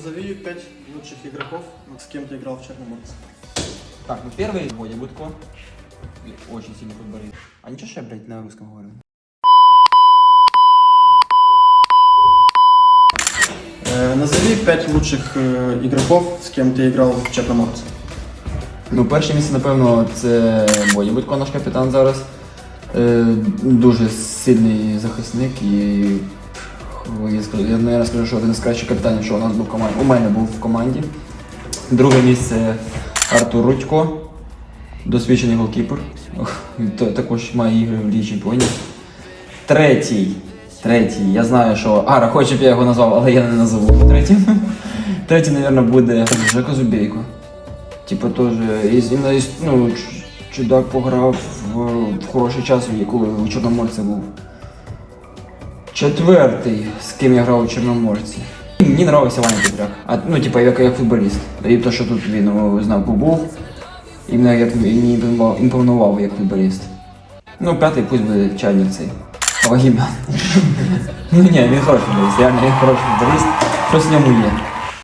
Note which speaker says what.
Speaker 1: Назови пять лучших игроков, с кем ты играл в Черноморце.
Speaker 2: Так, ну первый Водя Будко. Очень сильный футболист. А ничего, что я, блядь, на русском говорю?
Speaker 1: Э, назови пять лучших э, игроков, с кем ты играл в Черноморце.
Speaker 2: Ну, перше місце, напевно, це Водя Будько, наш капітан зараз. Е, дуже сильний захисник і пф, я, наверное, скажу, що один з кращих капітанів, що у нас був в команді. У мене був в команді. Друге місце Артур Рудько, досвідчений голкіпер. Також має ігри в Лігі Чемпіонів. Третій. Третій. Я знаю, що. А, хоче, щоб я його назвав, але я не назову третім. Третій, мабуть, буде Жека Зубейко. Типа теж із, ну, чудак пограв в, в хороший час, коли у Чорноморці був. Четвертий, з ким я грав у Чорноморці. Мені нравився Ваня Петряк. А, ну, типу, як, як футболіст. І те, що тут він знав, був. І мене як мені імпонував як футболіст. Ну, п'ятий пусть буде чайник цей. Вагімян. ну ні, він хороший футболіст, реально він хороший футболіст. Щось в ньому є.